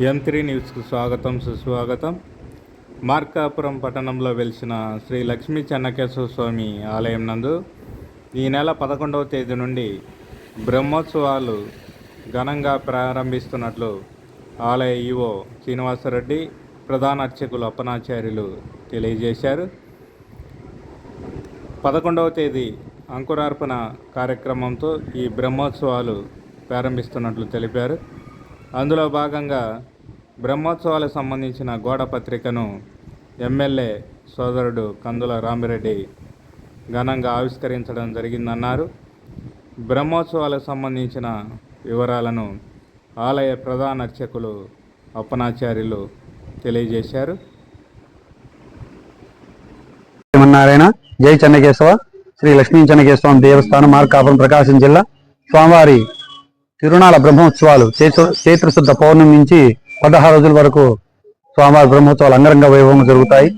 M three న్యూస్కు స్వాగతం సుస్వాగతం. మార్కాపురం పట్టణంలో వెలిసిన శ్రీ లక్ష్మీ చెన్నకేశ్వర స్వామి ఆలయం నందు ఈ నెల పదకొండవ తేదీ నుండి బ్రహ్మోత్సవాలు ఘనంగా ప్రారంభిస్తున్నట్లు ఆలయ ఈవో శ్రీనివాసరెడ్డి ప్రధాన అర్చకులు అప్పనాచార్యులు తెలియజేశారు. పదకొండవ తేదీ అంకురార్పణ కార్యక్రమంతో ఈ బ్రహ్మోత్సవాలు ప్రారంభిస్తున్నట్లు తెలిపారు. అందులో భాగంగా బ్రహ్మోత్సవాలకు సంబంధించిన గోడ పత్రికను ఎమ్మెల్యే సోదరుడు కందుల రామిరెడ్డి ఘనంగా ఆవిష్కరించడం జరిగిందన్నారు. బ్రహ్మోత్సవాలకు సంబంధించిన వివరాలను ఆలయ ప్రధాన అర్చకులు అప్పనాచార్యులు తెలియజేశారు. శ్రీమన్నారాయణ జై చెన్నకేశవ శ్రీ లక్ష్మీ చెన్నకేశవ దేవస్థానం మార్కాపురం ప్రకాశం జిల్లా స్వామివారి తిరునాళ బ్రహ్మోత్సవాలు చైత్ర చైత్రశుద్ధ పౌర్ణమి నుంచి పదహారు రోజుల వరకు స్వామివారి బ్రహ్మోత్సవాలు అంగరంగ వైభవంగా జరుగుతాయి.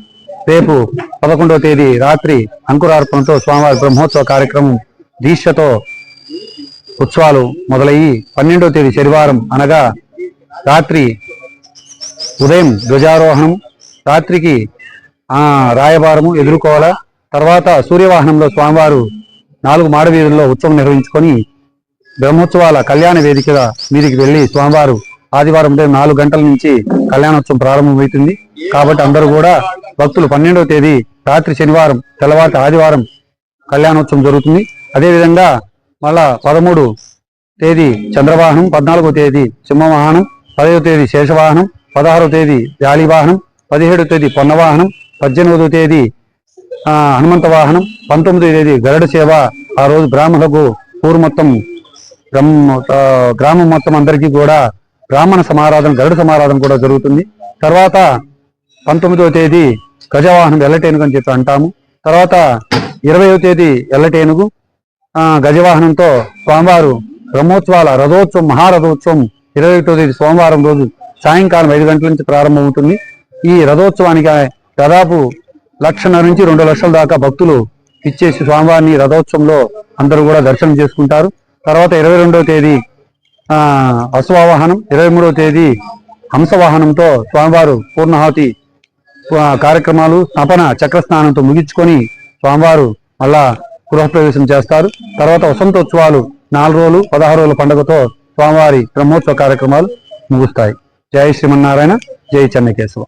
రేపు పదకొండవ తేదీ రాత్రి అంకురార్పణతో స్వామివారి బ్రహ్మోత్సవ కార్యక్రమం దీక్షతో ఉత్సవాలు మొదలయ్యి పన్నెండవ తేదీ శనివారం అనగా రాత్రి ఉదయం ధ్వజారోహణం రాత్రికి రాయబారము ఎదుర్కోవాల తర్వాత సూర్యవాహనంలో స్వామివారు నాలుగు మాడవీధుల్లో ఉత్సవం నిర్వహించుకొని బ్రహ్మోత్సవాల కళ్యాణ వేదిక మీదికి వెళ్ళి స్వామివారు ఆదివారం ఉదయం నాలుగు గంటల నుంచి కళ్యాణోత్సవం ప్రారంభమవుతుంది. కాబట్టి అందరూ కూడా భక్తులు పన్నెండవ తేదీ రాత్రి శనివారం తెల్లవారి ఆదివారం కళ్యాణోత్సవం జరుగుతుంది. అదేవిధంగా మళ్ళా పదమూడు తేదీ చంద్రవాహనం పద్నాలుగో తేదీ సింహవాహనం పదవ తేదీ శేషవాహనం పదహారవ తేదీ జాలివాహనం పదిహేడవ తేదీ పొన్నవాహనం పద్దెనిమిదవ తేదీ హనుమంత వాహనం పంతొమ్మిదవ తేదీ గరుడ సేవ ఆ రోజు బ్రాహ్మణులకు ఊరు మొత్తం గ్రామం గ్రామం మొత్తం అందరికీ కూడా బ్రాహ్మణ సమారాధన గరుడ సమారాధన కూడా జరుగుతుంది. తర్వాత పంతొమ్మిదవ తేదీ గజవాహనం ఎల్లటేనుగు అని చెప్పి అంటాము. తర్వాత ఇరవయవ తేదీ ఎల్లటేనుగు గజవాహనంతో స్వామివారు బ్రహ్మోత్సవాల రథోత్సవం మహారథోత్సవం ఇరవై ఒకటో తేదీ సోమవారం రోజు సాయంకాలం ఐదు గంటల నుంచి ప్రారంభమవుతుంది. ఈ రథోత్సవానికి దాదాపు లక్షన్నర నుంచి రెండు లక్షల దాకా భక్తులు ఇచ్చేసి స్వామివారిని రథోత్సవంలో అందరూ కూడా దర్శనం చేసుకుంటారు. తర్వాత ఇరవై రెండవ తేదీ అశ్వవాహనం ఇరవై మూడవ తేదీ హంసవాహనంతో స్వామివారు పూర్ణాహుతి కార్యక్రమాలు స్నపన చక్ర స్నానంతో ముగించుకొని స్వామివారు మళ్ళా గృహప్రవేశం చేస్తారు. తర్వాత వసంతోత్సవాలు నాలుగు రోజులు పదహారు రోజుల పండుగతో స్వామివారి బ్రహ్మోత్సవ కార్యక్రమాలు ముగుస్తాయి. జై శ్రీమన్నారాయణ జై చెన్నకేశవ.